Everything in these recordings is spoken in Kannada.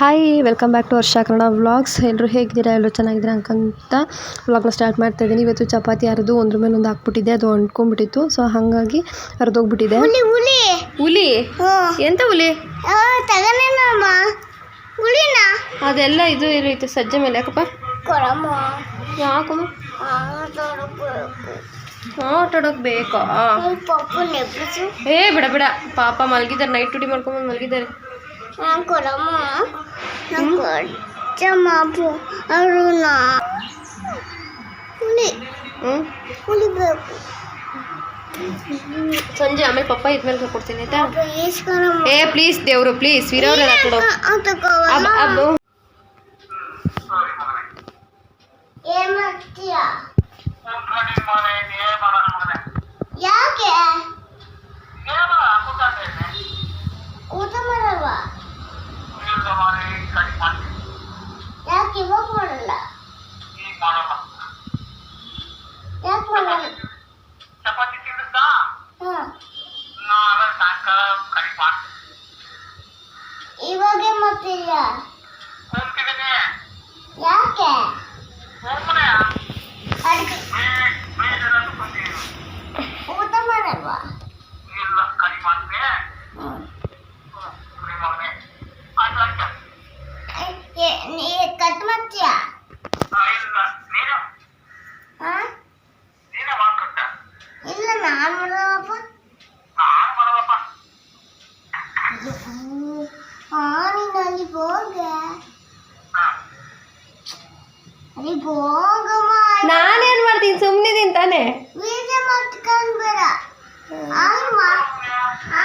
ಹಾಯ್ ವೆಲ್ಕಮ್ ಬ್ಯಾಕ್ ಟು ವರ್ಷ ಕನ್ನಡ ವ್ಲಾಗ್ಸ್ ಎಲ್ಲರೂ ಹೇಗಿದ್ದೀರಾ? ಎಲ್ಲರೂ ಚೆನ್ನಾಗಿದ್ದೀರಾ ಅಂತ ವ್ಲಾಗ್ನ ಸ್ಟಾರ್ಟ್ ಮಾಡ್ತಾ ಇದ್ದೀನಿ. ಇವತ್ತು ಚಪಾತಿ ಅರ್ದು ಒಂದ್ರ ಮೇಲೆ ಒಂದು ಹಾಕ್ಬಿಟ್ಟಿದ್ದೆ. ಅದು ಅಂಟ್ಕೊಂಡ್ಬಿಟ್ಟಿತ್ತು. ಸೊ ಹಾಗಾಗಿ ಅರ್ದೋಗ್ಬಿಟ್ಟಿದೆ. ಹುಲಿ ಎಂತ ಹುಲಿ? ಅದೆಲ್ಲ ಇದು ಇರೈತೆ ಸಜ್ಜೆ ಮೇಲೆ ಯಾಕಪ್ಪ? ಯಾಕಮ್ಮ? ಆಟಾಡೋಕೆ ಬೇಕಾ ಏ ಬಿಡ ಬಿಡ. ಪಾಪ ಮಲಗಿದ್ದಾರೆ. ನೈಟ್ ಡ್ಯೂಟಿ ಮಾಡ್ಕೊಂಬಂದು ಮಲಗಿದ್ದಾರೆ. ಕೊಡಮ್ಮ ನಾನು ಕೊಚ್ಚಮ್ಮ ಅರುಣ ಹುಲಿ ಹ್ಞೂ ಹುಲಿ ಬೇಕು ಸಂಜೆ ಆಮೇಲೆ ಪಪ್ಪ ಇದ್ಮೇಲೆ ಕೊಡ್ತೀನಿ ಆಯ್ತಾ? ಏ ಪ್ಲೀಸ್ ದೇವ್ರು ಪ್ಲೀಸ್ ವೀರವ್ರೆಲ್ಲ ಕೊಡು ಮಾಡ್ತೀಯ ಯಾಕೆ ಊಟ ಮಾಡಲ್ವಾ ಯಾಕೆ ಇವಾಗ ಮಾಡಲ್ಲ ಯಾಕೆ ಮಾಡಲ್ಲ ಹಾ. ಇವಾಗೆ ಮಾಡ್ತೀಯ ಯಾಕೆ? ಅಡ್ಗೆ. ಊಟ ಮಾಡಲ್ವಾ? ಕಡಿಮೆ ಏ, ನೀ ಕಟ್ ಮಾಡ್ತೀಯ ಹಾ ಇಲ್ಲ ನಾನು ಮಾಡಲ್ಲಪ್ಪ ಹಾ ನೀನು ಅಲ್ಲಿಗೆ ಹೋಗೆ ಅಲ್ಲಿಗೆ ಹೋಗಮ್ಮ ನಾನೇನ್ ಮಾಡ್ತೀನಿ ಸುಮ್ಮನಿದ್ದೀನಿ ತಾನೇ ವೀಡಿಯೋ ಮಾಡ್ಕೊಂಡು ಬೇಡ ಅಲ್ವಾ ಹಾ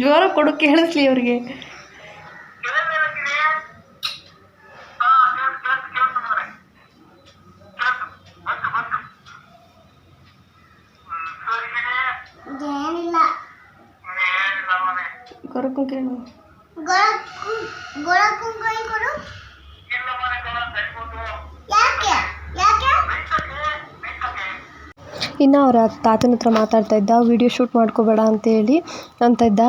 ಜೋರ ಕೊಡು ಕೇಳಿಸ್ಲಿ ಅವ್ರಿಗೆ? ಕೊರಕು ಕೇಳು ಗೊರಕು ಗೊರಕು ಕೈ ಕೊಡು ಯಾಕೆ ಯಾಕೆ ಇನ್ನು ಅವರ ತಾತನ ಹತ್ರ ಮಾತಾಡ್ತಾ ಇದ್ದ, ವಿಡಿಯೋ ಶೂಟ್ ಮಾಡ್ಕೋಬೇಡ ಅಂತೇಳಿ ಅಂತ ಇದ್ದ.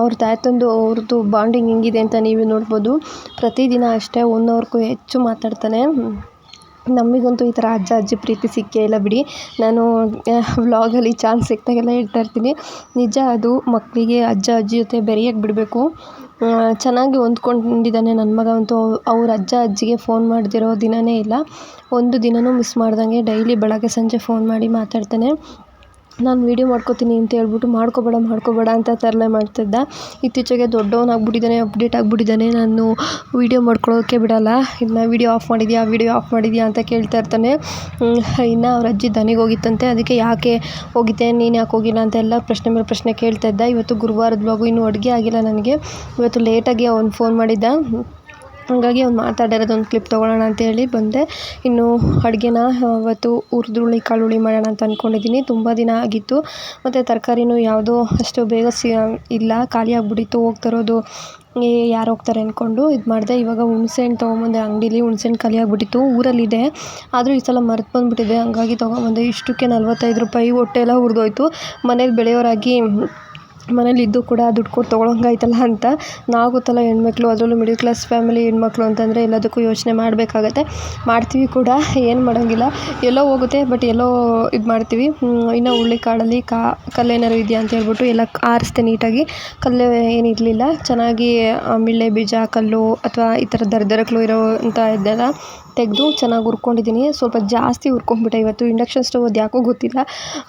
ಅವ್ರ ತಾತಂದು ಅವ್ರದ್ದು ಬಾಂಡಿಂಗ್ ಹೆಂಗಿದೆ ಅಂತ ನೀವೇ ನೋಡ್ಬೋದು. ಪ್ರತಿದಿನ ಅಷ್ಟೇ ಒನ್ ಅವರ್ಗೂ ಹೆಚ್ಚು ಮಾತಾಡ್ತಾನೆ. ನಮಗಂತೂ ಈ ಥರ ಅಜ್ಜ, ಅಜ್ಜಿ ಪ್ರೀತಿ ಸಿಕ್ಕೇ ಇಲ್ಲ ಬಿಡಿ. ನಾನು ವ್ಲಾಗಲ್ಲಿ ಚಾನ್ಸ್ ಸಿಕ್ದಾಗೆಲ್ಲ ಹೇಳ್ತಾ ಇರ್ತೀನಿ. ನಿಜ ಅದು ಮಕ್ಕಳಿಗೆ ಅಜ್ಜ, ಅಜ್ಜಿ ಜೊತೆ ಬೆರೆಯಕ್ಕೆ ಬಿಡಬೇಕು. ಚೆನ್ನಾಗಿ ಹೊಂದ್ಕೊಂಡಿದ್ದಾನೆ ನನ್ನ ಮಗ ಅಂತೂ. ಅವ್ರ ಅಜ್ಜ, ಅಜ್ಜಿಗೆ ಫೋನ್ ಮಾಡದಿರೋ ದಿನವೇ ಇಲ್ಲ. ಒಂದು ದಿನವೂ ಮಿಸ್ ಮಾಡ್ದಂಗೆ ಡೈಲಿ ಬೆಳಗ್ಗೆ ಸಂಜೆ ಫೋನ್ ಮಾಡಿ ಮಾತಾಡ್ತಾನೆ. ನಾನು ವೀಡಿಯೋ ಮಾಡ್ಕೋತೀನಿ ಅಂತ ಹೇಳ್ಬಿಟ್ಟು ಮಾಡ್ಕೋಬೇಡ ಮಾಡ್ಕೋಬೇಡ ಅಂತ ತರಲೆ ಮಾಡ್ತಿದ್ದ. ಇತ್ತೀಚೆಗೆ ದೊಡ್ಡವನಾಗ್ಬಿಟ್ಟಿದ್ದಾನೆ ಅಪ್ಡೇಟ್ ಆಗಿಬಿಟ್ಟಿದ್ದಾನೆ ನಾನು ವೀಡಿಯೋ ಮಾಡ್ಕೊಳ್ಳೋಕ್ಕೆ ಬಿಡಲ್ಲ. ಇನ್ನು ವೀಡಿಯೋ ಆಫ್ ಮಾಡಿದ್ಯಾ ವೀಡಿಯೋ ಆಫ್ ಮಾಡಿದ್ಯಾ ಅಂತ ಕೇಳ್ತಾ ಇರ್ತಾನೆ. ಇನ್ನು ಅವ್ರ ಅಜ್ಜಿ ದನಿಗೆ ಹೋಗಿತ್ತಂತೆ. ಅದಕ್ಕೆ ಯಾಕೆ ಹೋಗಿದ್ದೆ, ನೀನು ಯಾಕೆ ಹೋಗಿಲ್ಲ ಅಂತ ಎಲ್ಲ ಪ್ರಶ್ನೆ ಮೇಲೆ ಪ್ರಶ್ನೆ ಕೇಳ್ತಾ ಇದ್ದ. ಇವತ್ತು ಗುರುವಾರದ ಬ್ಲಾಗು ಇನ್ನೂ ಅಡುಗೆ ಆಗಿಲ್ಲ ನನಗೆ. ಇವತ್ತು ಲೇಟಾಗಿ ಅವ್ನು ಫೋನ್ ಮಾಡಿದ್ದ. ಹಾಗಾಗಿ ಅವ್ನು ಮಾತಾಡಿರೋದು ಒಂದು ಕ್ಲಿಪ್ ತೊಗೊಳ್ಳೋಣ ಅಂತೇಳಿ ಬಂದೆ. ಇನ್ನು ಅಡುಗೆನ ಅವತ್ತು ಹುರ್ದುಳ್ಳಿ ಕಾಳುಳ್ಳಿ ಮಾಡೋಣ ಅಂತ ಅಂದ್ಕೊಂಡಿದ್ದೀನಿ ತುಂಬ ದಿನ ಆಗಿತ್ತು. ಮತ್ತು ತರಕಾರಿನೂ ಯಾವುದೂ ಅಷ್ಟು ಬೇಗ ಸಿ ಇಲ್ಲ. ಖಾಲಿ ಆಗ್ಬಿಟ್ಟಿತ್ತು. ಹೋಗ್ತಿರೋದು ಏ, ಯಾರು ಹೋಗ್ತಾರೆ ಅಂದ್ಕೊಂಡು ಇದು ಮಾಡಿದೆ. ಇವಾಗ ಹುಣ್ಸೆಹಣ್ಣು ತೊಗೊಂಬಂದೆ. ಅಂಗಡೀಲಿ ಖಾಲಿ ಆಗಿಬಿಟ್ಟಿತ್ತು. ಊರಲ್ಲಿದೆ. ಆದರೂ ಈ ಸಲ ಮರ್ತು ಬಂದುಬಿಟ್ಟಿದೆ. ಹಂಗಾಗಿ ತೊಗೊಂಬಂದೆ. ಇಷ್ಟಕ್ಕೆ ನಲ್ವತ್ತೈದು ರೂಪಾಯಿ ಹೊಟ್ಟೆ ಎಲ್ಲ ಹುರಿದೋಯ್ತು. ಮನೇಲಿ ಬೆಳೆಯೋರಾಗಿ ಮನೇಲಿ ಇದ್ದು ಕೂಡ ದುಡ್ಡು ಕೊಟ್ಟು ತೊಗೊಳಂಗಾಯ್ತಲ್ಲ ಅಂತ. ನಾವು ಗೊತ್ತಲ್ಲ ಹೆಣ್ಮಕ್ಳು, ಅದರಲ್ಲೂ ಮಿಡಲ್ ಕ್ಲಾಸ್ ಫ್ಯಾಮಿಲಿ ಹೆಣ್ಮಕ್ಳು ಅಂತಂದರೆ ಎಲ್ಲದಕ್ಕೂ ಯೋಚನೆ ಮಾಡಬೇಕಾಗತ್ತೆ. ಮಾಡ್ತೀವಿ ಕೂಡ, ಏನು ಮಾಡೋಂಗಿಲ್ಲ. ಎಲ್ಲೋ ಹೋಗುತ್ತೆ ಬಟ್ ಎಲ್ಲೋ ಇದು ಮಾಡ್ತೀವಿ. ಇನ್ನು ಹುಳ್ಳಿಕಾಳಲ್ಲಿ ಕಾ ಕಲ್ಲೇನಾದ್ರು ಇದೆಯಾ ಅಂತ ಹೇಳ್ಬಿಟ್ಟು ಎಲ್ಲ ಆರಿಸ್ದೆ ನೀಟಾಗಿ. ಕಲ್ಲು ಏನಿರಲಿಲ್ಲ ಚೆನ್ನಾಗಿ ಮಿಳ್ಳೆ ಬೀಜ, ಕಲ್ಲು ಅಥವಾ ಈ ಥರ ದರ ಇರೋ ಅಂಥ ಇದನ್ನೆಲ್ಲ ತೆಗೆದು ಚೆನ್ನಾಗಿ ಹುರ್ಕೊಂಡಿದ್ದೀನಿ. ಸ್ವಲ್ಪ ಜಾಸ್ತಿ ಹುರ್ಕೊಂಡ್ಬಿಟ್ಟೆ ಇವತ್ತು. ಇಂಡಕ್ಷನ್ ಸ್ಟವ್ ಅದು ಯಾಕೋ ಗೊತ್ತಿಲ್ಲ.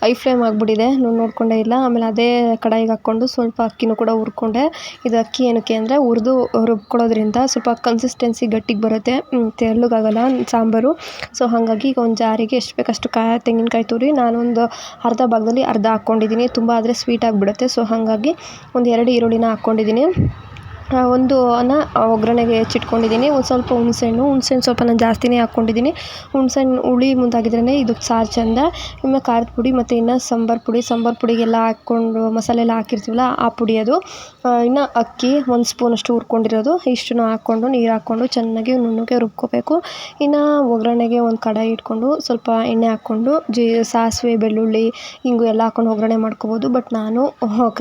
ಐ ಫ್ಲೇಮ್ ಆಗಿಬಿಟ್ಟಿದೆ. ನಾನು ನೋಡಿಕೊಂಡೇ ಇಲ್ಲ. ಆಮೇಲೆ ಅದೇ ಕಡಾಯಿಗೆ ಹಾಕ್ಕೊಂಡು ಸ್ವಲ್ಪ ಅಕ್ಕಿನೂ ಕೂಡ ಹುರ್ಕೊಂಡೆ. ಇದು ಅಕ್ಕಿ ಏನಕ್ಕೆ ಅಂದರೆ ಹುರಿದು ರುಬ್ಕೊಳ್ಳೋದ್ರಿಂದ ಸ್ವಲ್ಪ ಕನ್ಸಿಸ್ಟೆನ್ಸಿ ಗಟ್ಟಿಗೆ ಬರುತ್ತೆ. ತೆಳ್ಳಗಾಗಲ್ಲ ಸಾಂಬಾರು. ಸೊ ಹಾಗಾಗಿ ಈಗ ಒಂದು ಜಾರಿಗೆ ಎಷ್ಟು ಬೇಕಷ್ಟು ಕಾಯಿ, ತೆಂಗಿನಕಾಯಿ ತುರಿ. ನಾನೊಂದು ಅರ್ಧ ಭಾಗದಲ್ಲಿ ಅರ್ಧ ಹಾಕ್ಕೊಂಡಿದ್ದೀನಿ ತುಂಬ ಆದರೆ ಸ್ವೀಟ್ ಆಗಿಬಿಡುತ್ತೆ. ಸೊ ಹಾಗಾಗಿ ಒಂದು ಎರಡು ಈರುಳ್ಳಿನ ಹಾಕ್ಕೊಂಡಿದ್ದೀನಿ ಒಂದು ಅನ್ನ ಒಗ್ಗರಣೆಗೆ ಹೆಚ್ಚಿಟ್ಕೊಂಡಿದ್ದೀನಿ. ಒಂದು ಸ್ವಲ್ಪ ಹುಣ್ಸೆಹಣ್ಣು ಹುಣ್ಸೆಹಣ್ಣು ಸ್ವಲ್ಪ ನಾನು ಜಾಸ್ತಿನೇ ಹಾಕ್ಕೊಂಡಿದ್ದೀನಿ. ಹುಣ್ಸೆಹಣ್ಣು ಹುಳಿ ಮುಂದಾಗಿದ್ರೇ ಇದು ಸಾರು ಚೆಂದ. ಇನ್ನು ಖಾರದ ಪುಡಿ ಮತ್ತು ಇನ್ನು ಸಾಂಬಾರು ಪುಡಿ. ಸಾಂಬಾರು ಪುಡಿಗೆಲ್ಲ ಹಾಕ್ಕೊಂಡು ಮಸಾಲೆ ಎಲ್ಲ ಹಾಕಿರ್ತೀವಲ್ಲ ಆ ಪುಡಿ ಅದು. ಇನ್ನು ಅಕ್ಕಿ ಒಂದು ಸ್ಪೂನಷ್ಟು ಹುರ್ಕೊಂಡಿರೋದು. ಇಷ್ಟನ್ನು ಹಾಕ್ಕೊಂಡು, ನೀರು ಹಾಕ್ಕೊಂಡು ಚೆನ್ನಾಗಿ ನುಣ್ಣಗೆ ರುಬ್ಕೋಬೇಕು. ಇನ್ನು ಒಗ್ಗರಣೆಗೆ ಒಂದು ಕಡಾಯಿ ಇಟ್ಕೊಂಡು ಸ್ವಲ್ಪ ಎಣ್ಣೆ ಹಾಕ್ಕೊಂಡು, ಜೀ, ಸಾಸಿವೆ, ಬೆಳ್ಳುಳ್ಳಿ ಹಿಂಗು ಎಲ್ಲ ಹಾಕ್ಕೊಂಡು ಒಗ್ಗರಣೆ ಮಾಡ್ಕೊಬೋದು. ಬಟ್ ನಾನು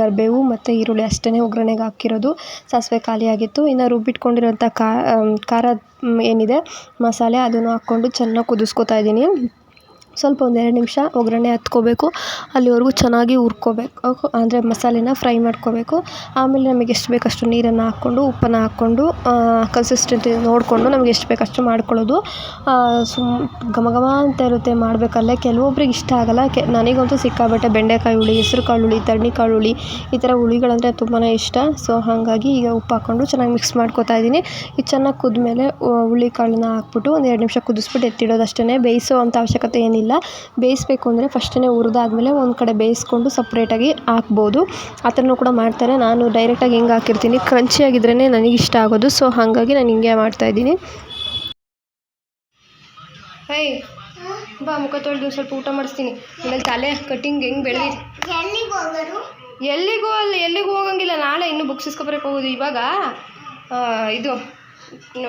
ಕರಿಬೇವು ಮತ್ತು ಈರುಳ್ಳಿ ಅಷ್ಟೇ ಒಗ್ಗರಣೆಗೆ ಹಾಕಿರೋದು. ಸಾಸಿವೆ ಖಾಲಿ ಆಗಿತ್ತು ಇನ್ನು ರುಬ್ಬಿಟ್ಕೊಂಡಿರುವಂಥ ಖಾರ ಏನಿದೆ ಮಸಾಲೆ ಅದನ್ನು ಹಾಕ್ಕೊಂಡು ಚೆನ್ನಾಗಿ ಕುದಿಸ್ಕೊತಾ ಇದ್ದೀನಿ. ಸ್ವಲ್ಪ ಒಂದು ಎರಡು ನಿಮಿಷ ಒಗ್ಗರಣೆ ಹತ್ಕೊಬೇಕು. ಅಲ್ಲಿವರೆಗೂ ಚೆನ್ನಾಗಿ ಹುರ್ಕೋಬೇಕು. ಅಂದರೆ ಮಸಾಲೆನ ಫ್ರೈ ಮಾಡ್ಕೋಬೇಕು. ಆಮೇಲೆ ನಮಗೆ ಎಷ್ಟು ಬೇಕು ಅಷ್ಟು ನೀರನ್ನು ಹಾಕ್ಕೊಂಡು, ಉಪ್ಪನ್ನು ಹಾಕ್ಕೊಂಡು ಕನ್ಸಿಸ್ಟೆನ್ಸಿ ನೋಡಿಕೊಂಡು ನಮ್ಗೆ ಎಷ್ಟು ಬೇಕು ಅಷ್ಟು ಮಾಡ್ಕೊಳ್ಳೋದು ಸುಮ್ ಘಮ ಘಮ ಅಂತ ಇರುತ್ತೆ ಮಾಡಬೇಕಲ್ಲ. ಕೆಲವೊಬ್ರಿಗೆ ಇಷ್ಟ ಆಗಲ್ಲ. ಕೆ, ನನಗಂತೂ ಸಿಕ್ಕಾಪಟ್ಟೆ ಬೆಂಡೆಕಾಯಿ ಹುಳಿ, ಹೆಸ್ರು ಕಾಳು ಹುಳಿ ತರ್ಣಿಕಾಳು ಹುಳಿ, ಈ ಥರ ಹುಳಿಗಳಂದರೆ ತುಂಬಾ ಇಷ್ಟ. ಸೊ, ಹಾಗಾಗಿ ಈಗ ಉಪ್ಪು ಹಾಕ್ಕೊಂಡು ಚೆನ್ನಾಗಿ ಮಿಕ್ಸ್ ಮಾಡ್ಕೊತಾ ಇದ್ದೀನಿ. ಇದು ಚೆನ್ನಾಗಿ ಕುದ್ಮೇಲೆ ಹುಳಿ ಕಾಳನ್ನ ಹಾಕ್ಬಿಟ್ಟು ಒಂದು ಎರಡು ನಿಮಿಷ ಕುದಿಸ್ಬಿಟ್ಟು ಎತ್ತಿಡೋದು ಅಷ್ಟೇ ಬೇಯಿಸೋ ಅಂಥ ಅವಶ್ಯಕತೆ ಏನಿಲ್ಲ. ಬೇಯಿಸ್ಬೇಕು ಅಂದರೆ ಫಸ್ಟೇ ಹುರಿದಾದ್ಮೇಲೆ ಒಂದು ಕಡೆ ಬೇಯಿಸ್ಕೊಂಡು ಸಪ್ರೇಟಾಗಿ ಹಾಕ್ಬೋದು. ಆ ಥರನೂ ಕೂಡ ಮಾಡ್ತಾರೆ. ನಾನು ಡೈರೆಕ್ಟಾಗಿ ಹೆಂಗೆ ಹಾಕಿರ್ತೀನಿ? ಕ್ರಂಚಿಯಾಗಿದ್ರೇ ನನಗೆ ಇಷ್ಟ ಆಗೋದು. ಸೊ ಹಾಗಾಗಿ ನಾನು ಹಿಂಗೆ ಮಾಡ್ತಾಯಿದ್ದೀನಿ ಹೇ ಬಾ ಮುಖ ತೊಳೆದು ಸ್ವಲ್ಪ ಊಟ ಮಾಡಿಸ್ತೀನಿ. ಆಮೇಲೆ ತಲೆ ಕಟ್ಟಿಂಗ್ ಹೆಂಗೆ ಬೆಳೆದಿದೆ ಎಲ್ಲಿಗೆ ಅಲ್ಲಿ ಎಲ್ಲಿಗೂ ಹೋಗಂಗಿಲ್ಲ. ನಾಳೆ ಇನ್ನೂ ಬುಕ್ಸ್ ಇಸ್ಕೊಬರಕ್ಕೆ ಹೋಗೋದು ಇವಾಗ. ಇದು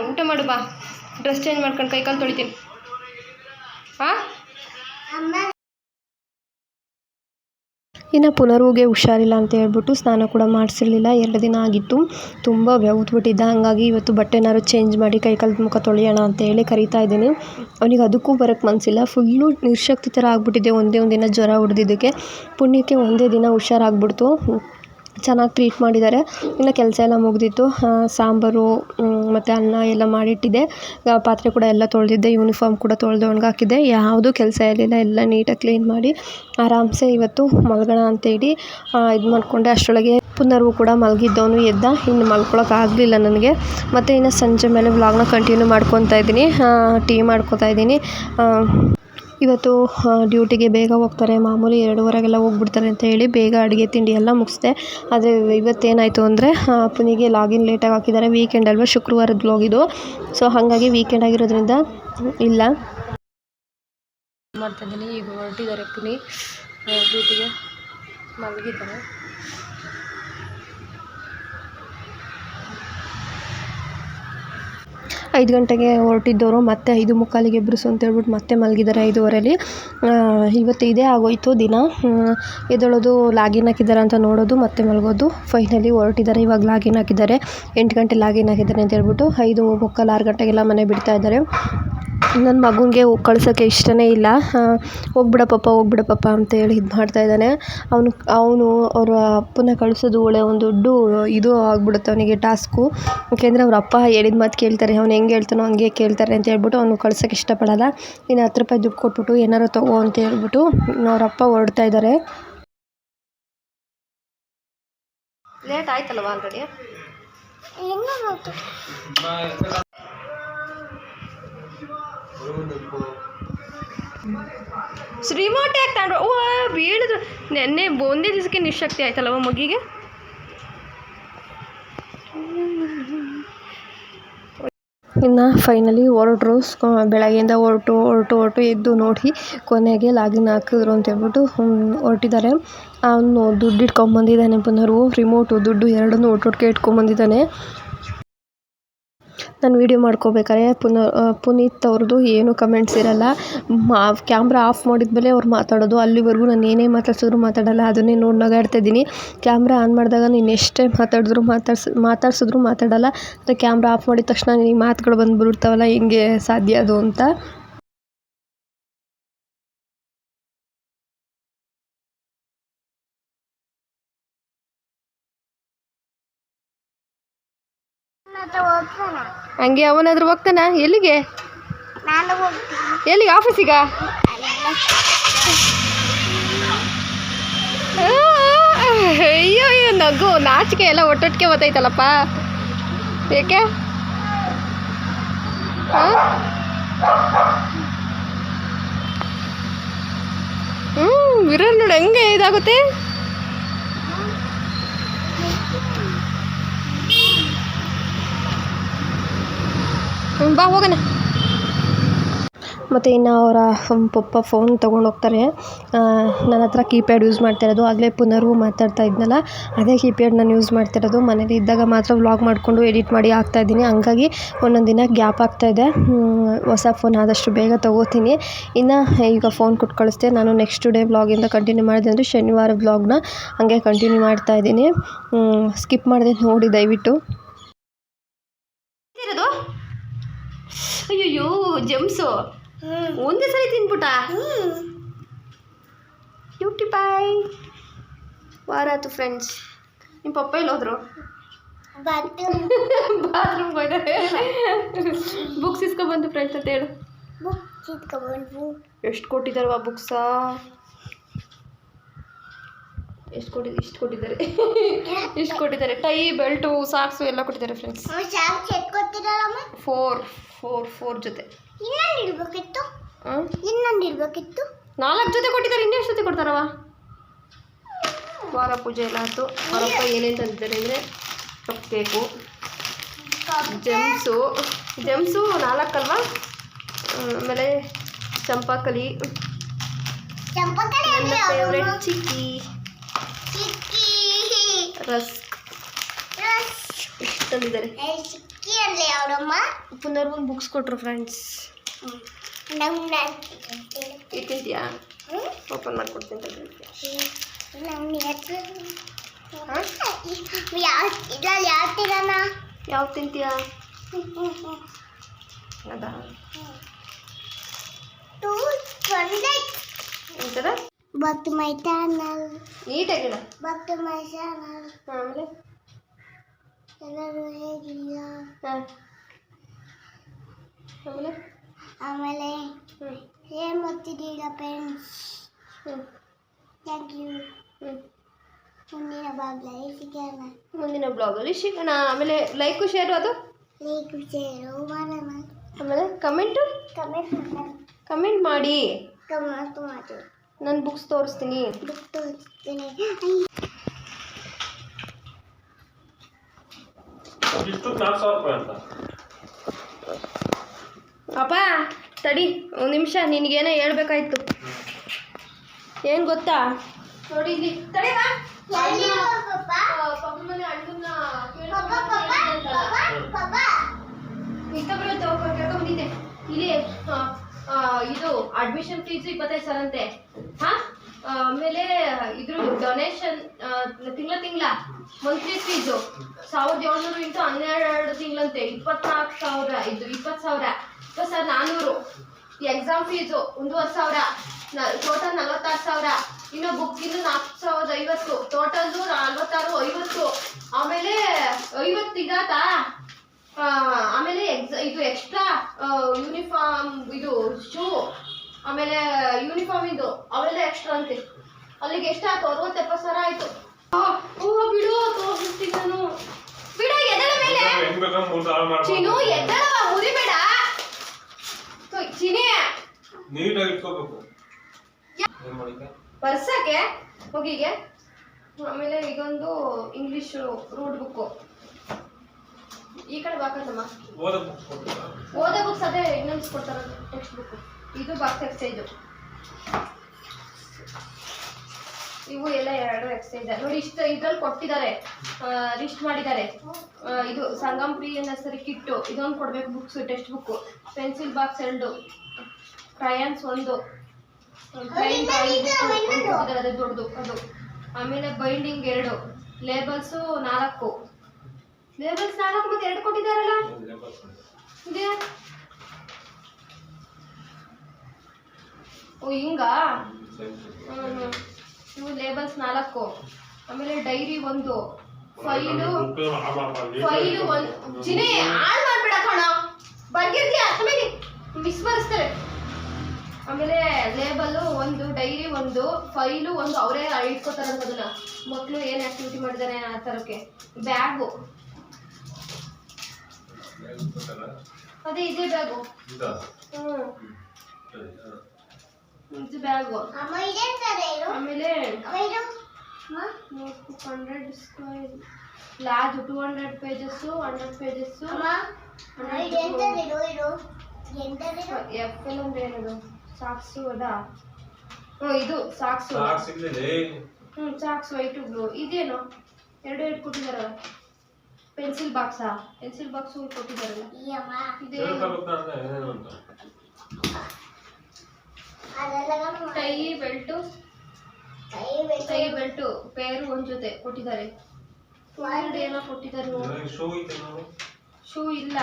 ಊಟ ಮಾಡು ಬಾ. ಡ್ರೆಸ್ ಚೇಂಜ್ ಮಾಡ್ಕೊಂಡು ಕೈಕಾಲು ತೊಳಿತೀನಿ. ಹಾಂ ಇನ್ನು ಪುನರ್ವಿಗೆ ಹುಷಾರಿಲ್ಲ ಅಂತ ಹೇಳ್ಬಿಟ್ಟು ಸ್ನಾನ ಕೂಡ ಮಾಡಿಸಿರ್ಲಿಲ್ಲ. ಎರಡು ದಿನ ಆಗಿತ್ತು. ತುಂಬ ಬೆವ್ತ್ಬಿಟ್ಟಿದ್ದ. ಹಾಗಾಗಿ ಇವತ್ತು ಬಟ್ಟೆನಾದ್ರು ಚೇಂಜ್ ಮಾಡಿ ಕೈ ಕಾಲು ಮುಖ ತೊಳೆಯೋಣ ಅಂತ ಹೇಳಿ ಕರಿತಾ ಇದ್ದೀನಿ. ಅವನಿಗೆ ಅದಕ್ಕೂ ಬರೋಕ್ಕೆ ಮನಸ್ಸಿಲ್ಲ ಫುಲ್ಲು ನಿರ್ಶಕ್ತಿ ಥರ ಆಗ್ಬಿಟ್ಟಿದೆ. ಒಂದೇ ಒಂದು ದಿನ ಜ್ವರ ಹೊಡೆದಿದ್ದಕ್ಕೆ. ಪುಣ್ಯಕ್ಕೆ ಒಂದೇ ದಿನ ಹುಷಾರಾಗ್ಬಿಡ್ತು. ಚೆನ್ನಾಗಿ ಟ್ರೀಟ್ ಮಾಡಿದ್ದಾರೆ. ಇನ್ನು ಕೆಲಸ ಎಲ್ಲ ಮುಗಿದಿತ್ತು. ಸಾಂಬಾರು ಮತ್ತು ಅನ್ನ ಎಲ್ಲ ಮಾಡಿಟ್ಟಿದ್ದೆ ಪಾತ್ರೆ ಕೂಡ ಎಲ್ಲ ತೊಳೆದಿದ್ದೆ. ಯೂನಿಫಾರ್ಮ್ ಕೂಡ ತೊಳೆದು ಒಣಗಾಕಿದ್ದೆ. ಯಾವುದೂ ಕೆಲಸ ಇರಲಿಲ್ಲ. ಎಲ್ಲ ನೀಟಾಗಿ ಕ್ಲೀನ್ ಮಾಡಿ ಆರಾಮ್ಸೆ ಇವತ್ತು ಮಲ್ಗೋಣ ಅಂತೇಳಿ ಇದು ಮಾಡಿಕೊಂಡೆ. ಅಷ್ಟರೊಳಗೆ ಪುನರ್ವು ಕೂಡ ಮಲಗಿದ್ದವನು ಎದ್ದ. ಇನ್ನು ಮಲ್ಕೊಳಕ್ಕೆ ಆಗಲಿಲ್ಲ ನನಗೆ. ಮತ್ತು ಇನ್ನು ಸಂಜೆ ಮೇಲೆ ವ್ಲಾಗ್ನ ಕಂಟಿನ್ಯೂ ಮಾಡ್ಕೊತಾ ಇದ್ದೀನಿ. ಟೀ ಮಾಡ್ಕೊತಾ ಇದ್ದೀನಿ. ಇವತ್ತು ಡ್ಯೂಟಿಗೆ ಬೇಗ ಹೋಗ್ತಾರೆ. ಮಾಮೂಲಿ ಎರಡುವರೆಗೆಲ್ಲ ಹೋಗ್ಬಿಡ್ತಾರೆ ಅಂತ ಹೇಳಿ ಬೇಗ ಅಡುಗೆ ತಿಂಡಿ ಎಲ್ಲ ಮುಗಿಸ್ದೆ. ಆದರೆ ಇವತ್ತೇನಾಯಿತು ಅಂದರೆ ಅಪ್ಪನಿಗೆ ಲಾಗಿನ್ ಲೇಟಾಗಿ ಹಾಕಿದ್ದಾರೆ. ವೀಕೆಂಡ್ ಅಲ್ವಾ? ಶುಕ್ರವಾರದ ಇದು ಸೊ ಹಾಗಾಗಿ ವೀಕೆಂಡ್ ಆಗಿರೋದ್ರಿಂದ ಇಲ್ಲ. ಮಾಡ್ತಾಯಿದ್ದೀನಿ ಈಗ ಹೊರಟಿದ್ದಾರೆ ಪುನಿ. ಡ್ಯೂಟಿಗೆ ಮಲಗಿದ್ದಾರೆ. ಐದು ಗಂಟೆಗೆ ಹೊರಟಿದ್ದವರು ಮತ್ತೆ ಐದು ಮುಕ್ಕಾಲಿಗೆ ಎಬ್ಬಿಸು ಅಂತ ಹೇಳ್ಬಿಟ್ಟು ಮತ್ತೆ ಮಲಗಿದ್ದಾರೆ ಐದುವರೆಲಿ ಇವತ್ತು ಇದೇ ಆಗೋಯ್ತು ದಿನ. ಎದ್ದೇಳೋದು, ಲಾಗಿನ್ ಹಾಕಿದ್ದಾರೆ ಅಂತ ನೋಡೋದು, ಮತ್ತೆ ಮಲಗೋದು ಫೈನಲಿ ಹೊರಟಿದ್ದಾರೆ. ಇವಾಗ ಲಾಗಿನ್ ಹಾಕಿದ್ದಾರೆ. ಎಂಟು ಗಂಟೆ ಲಾಗಿನ್ ಹಾಕಿದ್ದಾರೆ ಅಂತ ಹೇಳ್ಬಿಟ್ಟು ಐದು ಮುಕ್ಕಾಲು ಆರು ಗಂಟೆಗೆಲ್ಲ ಮನೆ ಬಿಡ್ತಾ ಇದ್ದಾರೆ. ನನ್ನ ಮಗುನಿಗೆ ಕಳ್ಸೋಕ್ಕೆ ಇಷ್ಟನೇ ಇಲ್ಲ. ಹೋಗ್ಬಿಡ ಪಪ್ಪ ಹೋಗ್ಬಿಡ ಪಪ್ಪ ಅಂತ ಹೇಳಿ ಇದು ಮಾಡ್ತಾ ಇದ್ದಾನೆ. ಅವನು ಅವನು ಅವರ ಅಪ್ಪನ ಕಳ್ಸೋದು ಒಳ್ಳೆ ಒಂದು ದೊಡ್ಡ ಇದು ಆಗ್ಬಿಡುತ್ತೆ ಅವನಿಗೆ ಟಾಸ್ಕು. ಯಾಕೆಂದರೆ ಅವ್ರ ಅಪ್ಪ ಹೇಳಿದ ಮಾತು ಕೇಳ್ತಾರೆ. ಅವ್ನು ಹೆಂಗೆ ಹೇಳ್ತಾನೋ ಹಂಗೆ ಕೇಳ್ತಾರೆ ಅಂತ ಹೇಳ್ಬಿಟ್ಟು ಅವನು ಕಳ್ಸೋಕ್ಕೆ ಇಷ್ಟಪಡಲ್ಲ. ಇನ್ನು ಹತ್ತು ರೂಪಾಯಿ ದುಡ್ಡು ಕೊಟ್ಬಿಟ್ಟು ಏನಾರು ತಗೋ ಅಂತ ಹೇಳ್ಬಿಟ್ಟು ಅವ್ರ ಅಪ್ಪ ಹೊರಡ್ತಾ ಇದ್ದಾರೆ. ಲೇಟ್ ಆಯ್ತಲ್ವ ಆಲ್ರೆಡಿ ರಿಮೋಟ್ ಯಾಕೆ ಓ ಬೀಳಿದ್ರು ನೆನ್ನೆ ಒಂದೇ ದಿವಸಕ್ಕೆ ನಿಶಕ್ತಿ ಆಯ್ತಲ್ಲವ ಮಗಿಗೆ? ಇನ್ನು ಫೈನಲಿ ಹೊರಟ್ರು ಬೆಳಗ್ಗೆಯಿಂದ ಹೊರಟು ಹೊರಟು ಹೊರಟು ಎದ್ದು ನೋಡಿ ಕೊನೆಗೆ ಲಾಗಿನ್ ಹಾಕಿದ್ರು ಅಂತ ಹೇಳ್ಬಿಟ್ಟು ಹೊರಟಿದ್ದಾರೆ. ಅವನು ದುಡ್ಡು ಇಟ್ಕೊಂಬಂದಿದ್ದಾನೆ ಪುನರು ರಿಮೋಟು ದುಡ್ಡು ಎರಡನ್ನೂ ಒಟ್ಟೊಟ್ಟಿಗೆ ಇಟ್ಕೊಂಬಂದಿದ್ದಾನೆ. ನಾನು ವೀಡಿಯೋ ಪುನ ಪುನೀತ್ ಅವ್ರದ್ದು ಏನೂ ಕಮೆಂಟ್ಸ್ ಇರಲ್ಲ. ಮಾ ಕ್ಯಾಮ್ರಾ ಆಫ್ ಮಾಡಿದ್ಮೇಲೆ ಅವ್ರು ಮಾತಾಡೋದು. ಅಲ್ಲಿವರೆಗೂ ನಾನು ಏನೇ ಮಾತಾಡ್ಸಿದ್ರು ಮಾತಾಡಲ್ಲ. ಅದನ್ನೇ ನೋಡಿ ನಗಾಡ್ತಾ ಇದ್ದೀನಿ ಕ್ಯಾಮ್ರಾ ಆನ್ ಮಾಡಿದಾಗ ನೀನು ಎಷ್ಟೇ ಮಾತಾಡಿದ್ರು ಮಾತಾಡ್ಸ, ಮಾತಾಡ್ಸಿದ್ರು ಮಾತಾಡಲ್ಲ. ಮತ್ತು ಕ್ಯಾಮ್ರಾ ಆಫ್ ಮಾಡಿದ ತಕ್ಷಣ ನಿನಗೆ ಮಾತುಗಳು ಬಂದು ಬಿಡ್ತಾವಲ್ಲ ಹೆಂಗೆ ಸಾಧ್ಯ ಅದು ಅಂತ. ಹಂಗೆ ಅವನಾದ್ರೂ ಹೋಗ್ತಾನ? ಎಲ್ಲಿಗೆ? ಎಲ್ಲಿಗೆ? ಆಫೀಸಿಗ? ಅಯ್ಯೋ ಅಯ್ಯೋ ನಗು ನಾಚಿಕೆ ಎಲ್ಲ ಒಟ್ಟೊಟ್ಟಿಗೆ ಗೊತ್ತಾಯ್ತಲ್ಲಪ್ಪ ಏಕೆ? ಹ್ಞೂ ವಿರಲ್ ನೋಡಿ ಹೆಂಗೆ ಇದಾಗುತ್ತೆ? ಬಾ, ಹೋಗೋಣ. ಮತ್ತು ಇನ್ನು ಅವರ ಪಪ್ಪ ಫೋನ್ ತೊಗೊಂಡು ಹೋಗ್ತಾರೆ. ನನ್ನ ಹತ್ರ ಕೀಪ್ಯಾಡ್ ಯೂಸ್ ಮಾಡ್ತಿರೋದು ಆಗಲೇ ಪುನರ್ವು ಮಾತಾಡ್ತಾ ಇದ್ನಲ್ಲ, ಅದೇ ಕೀಪ್ಯಾಡ್ ನಾನು ಯೂಸ್ ಮಾಡ್ತಿರೋದು ಮನೇಲಿ ಇದ್ದಾಗ ಮಾತ್ರ ವ್ಲಾಗ್ ಮಾಡಿಕೊಂಡು ಎಡಿಟ್ ಮಾಡಿ ಹಾಕ್ತಾಯಿದ್ದೀನಿ ಹಂಗಾಗಿ ಒಂದೊಂದು ದಿನ ಗ್ಯಾಪ್ ಆಗ್ತಾಯಿದೆ ಹೊಸ ಫೋನ್ ಆದಷ್ಟು ಬೇಗ ತೊಗೋತೀನಿ. ಇನ್ನು ಈಗ ಫೋನ್ ಕೊಟ್ಟು ಕಳಿಸ್ದೆ. ನಾನು ನೆಕ್ಸ್ಟ್ ಡೇ ವ್ಲಾಗಿಂದ ಕಂಟಿನ್ಯೂ ಮಾಡಿದೆ ಅಂದರೆ ಶನಿವಾರ ವ್ಲಾಗ್ನ ಹಂಗೆ ಕಂಟಿನ್ಯೂ ಮಾಡ್ತಾ ಇದ್ದೀನಿ. ಸ್ಕಿಪ್ ಮಾಡಿದೆ ನೋಡಿ ದಯವಿಟ್ಟು ಇರೋದು ಅಯ್ಯಯ್ಯೋ ಜಮ್ಸು. ಒಂದೇ ಸರಿ ತಿನ್ಬಿಟ್ಟ? ಯೂಟಿ ಬಾಯ್ ವಾರ ಆಯ್ತು ಫ್ರೆಂಡ್ಸ್ ನಿಮ್ಮ ಪಪ್ಪ ಎಲ್ಲಿ ಹೋದ್ರು ಬಾತ್ರೂಮ್ ಹೋಯ್ತಾರೆ. ಬುಕ್ಸ್ ಇಸ್ಕೊಬಂದು ಫ್ರೆಂಡ್ಸ್ ಅಂತ ಹೇಳು. ಎಷ್ಟು ಕೊಟ್ಟಿದ್ದಾರೆ ಆ? ಬುಕ್ಸಾ ಎಷ್ಟು ಕೊಟ್ಟಿ ಇಷ್ಟು ಕೊಟ್ಟಿದ್ದಾರೆ? ಇಷ್ಟು ಕೊಟ್ಟಿದ್ದಾರೆ. ಟೈ ಬೆಲ್ಟು ಸಾಕ್ಸು ಎಲ್ಲ ಕೊಟ್ಟಿದ್ದಾರೆ ಫ್ರೆಂಡ್ಸ್ ಫೋರ್ ಫೋರ್ ಫೋರ್ ಜೊತೆ. ಇನ್ನೊಂದು ಇಡಬೇಕಿತ್ತು ಹಾಂ ಇನ್ನೊಂದು ಇಡ್ಬೇಕಿತ್ತು ನಾಲ್ಕು ಜೊತೆ ಕೊಟ್ಟಿದ್ದಾರೆ ಇನ್ನೆಷ್ಟು ಜೊತೆ ಕೊಡ್ತಾರವ? ವಾರ ಪೂಜೆ ಎಲ್ಲ ಆಯ್ತು. ಅವರಪ್ಪ ಏನೇನು ತಂದಿದ್ದಾರೆ ಅಂದರೆ ಕಪ್ ಕೇಕು ಜೆಮ್ಸು ಜೆಮ್ಸು ನಾಲ್ಕಲ್ವಾ ಆಮೇಲೆ ಚಂಪಾಕಲಿ ನನ್ನ ಫೇವ್ರೆಟ್ ಚಿಕ್ಕಿ. ರಸ್ಕ್. ರಸ್. ಇಷ್ಟು ತಂದಿದ್ದಾರೆ ಅಲ್ಲ ಯಾವ್ದಮ್ಮ ಪುನರ್ ಒಂದು ಬುಕ್ಸ್ ಕೊಟ್ಟರು ಫ್ರೆಂಡ್ಸ್ ನಮ್ಗೆ ಇದು ತಿಂತೀಯಾ ಓಪನ್ ಮಾಡ್ಕೊಡ್ತೀನಿ ತಗೊಳ್ಳಿ. ನಮ್ಗೆ ಹಾಂ? ಯಾವ ಇದ್ರಲ್ಲಿ ಯಾವ ತಿರೋಣ ಯಾವ್ದು ತಿಂತೀಯಾ? ಅದಾ? ಟೂ ಟ್ವೆಂಟಿ ಎಂತದ ಬಟ್ ಮೈ ಚಾನಲ್ ನೀಟಾಗಿಡ ಬಟ್ ಮೈ ಚಾನಲ್ ಆಮೇಲೆ? ಎಲ್ಲರೂ ಹೇಗಿಲ್ಲ ಹಾಂ. ಆಮೇಲೆ? ಆಮೇಲೆ? ಹ್ಞೂ ಏನು ಮಾಡ್ತಿದ್ದೀರಾ ಫ್ರೆಂಡ್ಸ್ ಹ್ಞೂ ಥ್ಯಾಂಕ್ ಯು ಹ್ಞೂ ಮುಂದಿನ ಬಾಗ್ಲ ಸಿಗೋಣ. ಮುಂದಿನ ಬ್ಲಾಗಲ್ಲಿ ಸಿಗೋಣ. ಆಮೇಲೆ ಲೈಕು ಶೇರು ಅದು? ಲೈಕ್ ಶೇರು ಮಾಡೋಣ ಆಮೇಲೆ ಕಮೆಂಟು ಕಮೆಂಟ್ ಮಾಡೋಣ ಕಮೆಂಟ್ ಮಾಡಿ. ಕಮೆಂಟ್ ಮಾಡಿ. ನಾನು ಬುಕ್ಸ್ ತೋರಿಸ್ತೀನಿ. ಬುಕ್ ತೋರಿಸ್ತೀನಿ. ಇಷ್ಟು ನಾಲ್ಕು ಸಾವಿರ ರೂಪಾಯಿ ಅಂತ. ಅಪ್ಪ ತಡಿ ಒಂದು ನಿಮಿಷ ನಿನಗೇನೋ ಹೇಳ್ಬೇಕಾಯ್ತು. ಏನು ಗೊತ್ತಾ? ನೋಡಿ ಇಲ್ಲಿ. ತಡಿ ಬಾ. ಇಲ್ಲಿ ಇದು ಅಡ್ಮಿಷನ್ ಫೀಸ್ ಇಪ್ಪತ್ತೈದು ಸಾವಿರ ಅಂತೆ. ಹಾ? ಆಮೇಲೆ ಇದ್ರ ಡೊನೇಷನ್ ತಿಂಗಳ ತಿಂಗಳ ಮಂತ್ಲಿ ಫೀಸು ಸಾವಿರದ ಏಳ್ನೂರು ಇಂಟು ಹನ್ನೆರಡು ತಿಂಗಳಂತೆ, ಇಪ್ಪತ್ನಾಲ್ಕು ಸಾವಿರ ಇದು, ಇಪ್ಪತ್ತು ಸಾವಿರ. ಇಪ್ಪತ್ತು ಸಾವಿರ ನಾನ್ನೂರು ಎಕ್ಸಾಮ್ ಫೀಸು ಒಂದೂವರೆ ಸಾವಿರ. ಟೋಟಲ್ ನಲ್ವತ್ತಾರು ಸಾವಿರ. ಇನ್ನು ಬುಕ್ ಇನ್ನು ನಾಲ್ಕು ಸಾವಿರದ ಐವತ್ತು. ಟೋಟಲ್ದು ನಲ್ವತ್ತಾರು, ಐವತ್ತು. ಆಮೇಲೆ ಐವತ್ತು ಇದಾತಾ ಆಮೇಲೆ ಎಕ್ಸ ಇದು ಎಕ್ಸ್ಟ್ರಾ ಯೂನಿಫಾರ್ಮ್ ಇದು ಶೂ ಆಮೇಲೆ ಯೂನಿಫಾರ್ಮ್ ಇದ್ದು ಅವೆಲ್ಲ ಎಕ್ಸ್ಟ್ರಾ ಅಂತೆ. ಅಲ್ಲಿಗೆ ಎಷ್ಟಾಯ್ತು ಅರವತ್ತು ಎಪ್ಪತ್ತು ಸಾವಿರ ಆಯ್ತು. ಓ ಬಿಡು ತೋರಿಸ್ತೀನಿ ನಾನು. ಬಿಡು ಎದಳ ಮೇಲೆ? ಚಿನು ಎದ್ದಳವ ಮುರಿಬೇಡ. ಚಿನಿ ನೀಟಾಗಿ ಇಟ್ಕೋಬೇಕು. ಬರ್ಸಕ್ಕೆ? ಹೋಗಿಗೆ? ಆಮೇಲೆ ಈಗೊಂದು ಇಂಗ್ಲಿಷ್ ರೂಟ್ ಬುಕ್ಕು ಈ ಕಡೆ ಬಾಕತ್ತಮ್ಮ ಓದ ಬುಕ್ಸ್ ಅದೇ ಇನ್ನೊಂದು ಕೊಡ್ತಾರ ಟೆಕ್ಸ್ಟ್ ಬುಕ್ ಇದು ಬಾಕ್ಸ್ ಎಕ್ಸೈಜು ಇವು ಎಲ್ಲ ಎರಡು ಎಕ್ಸೈಜ್ ನೋಡಿ ಇಷ್ಟು ಇದ್ರಲ್ಲಿ ಕೊಟ್ಟಿದ್ದಾರೆ. ಲಿಸ್ಟ್ ಮಾಡಿದ್ದಾರೆ. ಇದು ಸಂಗಮ್ ಪ್ರೀ ಅನ್ನೋ ಸರಿ ಕಿಟ್ಟು. ಇದೊಂದು ಕೊಡಬೇಕು books text book pencil box ಎರಡು. ಕ್ರಯಾನ್ಸ್ ಒಂದು. ಅದು ದೊಡ್ಡದು ಅದು. ಆಮೇಲೆ ಬೈಂಡಿಂಗ್ ಎರಡು. ಲೇಬಲ್ಸು ನಾಲ್ಕು. ಲೇಬಲ್ಸ್ ನಾಲ್ಕು ಮತ್ತೆ ಎರಡು ಕೊಟ್ಟಿದ್ದಾರಲ್ಲ? ಓ ಹಿಂಗಾ? ಹ್ಮ್. ಇವು ಲೇಬಲ್ಸ್ ನಾಲ್ಕು. ಆಮೇಲೆ ಡೈರಿ ಒಂದು. ಫೈಲು ಫೈಲು ಒಂದು ಜಿನೇ ಹಾಳು ಮಾಡ್ಬೇಡ ಕಣ. ಬರ್ಗಿರ್ತೀಯ? ಆಮೇಲೆ ಮಿಸ್ ಆಮೇಲೆ ಲೇಬಲ್ಲು ಒಂದು ಡೈರಿ ಒಂದು ಫೈಲು ಒಂದು ಅವರೇ ಇಟ್ಕೋತಾರಂತ ಅದನ್ನ ಮಕ್ಕಳು ಏನು ಆಕ್ಟಿವಿಟಿ ಮಾಡಿದ್ದಾರೆ ಆ ಥರಕ್ಕೆ. ಬ್ಯಾಗು. ಅದೇ ಇದೇ ಬ್ಯಾಗು. ಹ್ಞೂ ಇದು ಬ್ಯಾಗು ಅಮ್ಮ ಇದೆಂತದೆ ಇದು ಆಮೇಲೆ ಅಮ್ಮ ಇದು note book hundred square large two hundred pages hundred pages ಅಮ್ಮ ಇದು ಎಂತದಿದು ಇದು ಎಂತದಿದು ಎಫ್ ಎಲ್ ಅಂದ್ರೆ ಏನದು ಸಾಕ್ಸು ಅದಾ ಹ್ಞೂ ಇದು ಸಾಕ್ಸು ಸಾಕ್ ಸಿಗ್ಲಿದೆ ಹ್ಞೂ ಸಾಕ್ಸ್ ವೈಟು ಬ್ಲೂ ಇದೇನು ಎರಡು ಎರಡು ಕೊಟ್ಟಿದ್ದಾರಲ್ಲ ಪೆನ್ಸಿಲ್ ಬಾಕ್ಸಾ ಪೆನ್ಸಿಲ್ ಬಾಕ್ಸು ಕೊಟ್ಟಿದ್ದಾರಲ್ಲ ಈ ಅಮ್ಮ ಇದೇ ತಿಳ್ಕೊಬೇಕು ಅಂದ್ರೆ ಏನೇನು ಅಂತ ಅದೆಲ್ಲ ಟೈ ಬೆಲ್ಟು ಕೈ ಟೈ ಬೆಲ್ಟು ಪೇರು ಒಂದ್ ಜೊತೆ ಕೊಟ್ಟಿದ್ದಾರೆ. ಎರಡು ಏನೋ ಕೊಟ್ಟಿದ್ದಾರೆ ನೋಡಿ. ಶೂ ನಾವು ಶೂ ಇಲ್ಲ.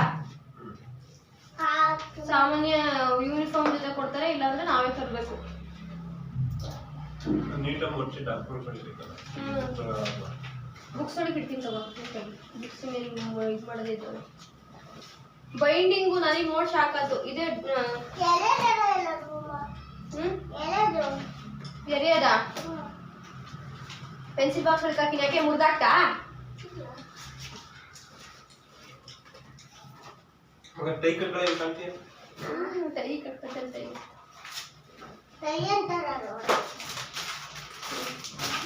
ಸಾಮಾನ್ಯ ಯೂನಿಫಾರ್ಮ್ ಜೊತೆ ಕೊಡ್ತಾರೆ ಇಲ್ಲಾಂದ್ರೆ ನಾವೇ ತರಬೇಕು. ಬುಕ್ಸ್ ಒಳಗೆ ಇಡ್ತೀನಿ ತಗೋ ಬುಕ್ಸ್ ಇದು ಮಾಡೋದೇ ಇದ್ದವು ಬೈಂಡಿಂಗು ನನಗೆ ನೋಡಿ ಸಾಕಾತು ಇದೇ ಎರೆಯದ? ಪೆನ್ಸಿಲ್ ಬಾಕ್ಸ್ ಒಳಗೆ ಹಾಕಿನ ಯಾಕೆ ಮುರಿದಾಕ್ತಾ ಮಗ ಟೈಕರ್ಗಳೇ ಕಾಣ್ತೀಯ ಟೈ ಕಟ್ಕತ್ತಲ್ಲ ಟೈ ಕೈ ಅಂತಾರಲ್ಲ